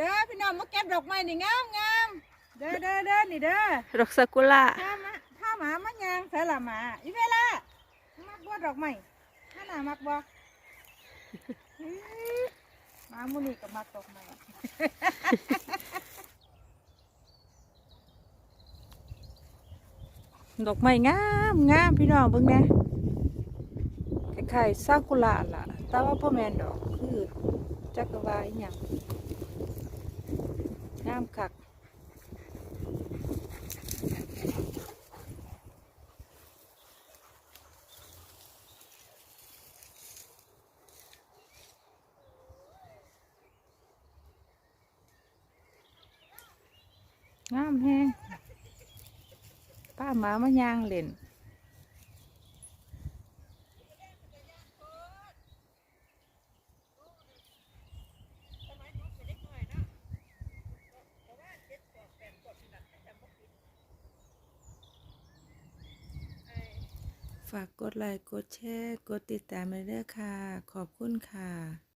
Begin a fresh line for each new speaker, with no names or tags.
เด้อพี่น้องมาเก็บดอกไม้นี่งามงามเด้อเด้อเด้อนี่เด้อ
ดอกซากุระ
ถ้ามาถ้าหมามันยางใส่ละหมาอีเวล่ะมักบ่ดอกไม้ถ้าหนามักบ่อื้อหมาหมูนี่ก็มักดอกไม้
ดอกไม้งามงามพี่น้องเบิ่งแหน่คล้ายๆซากุระล่ะ แต่ว่าพ่อแม่นดอกคือจักรวาลอหยัง งามคักงามแฮงป้าหมามาย่างเล่น ฝากกดไลค์ กดแชร์ กดติดตามเลยเด้อค่ะ ขอบคุณค่ะ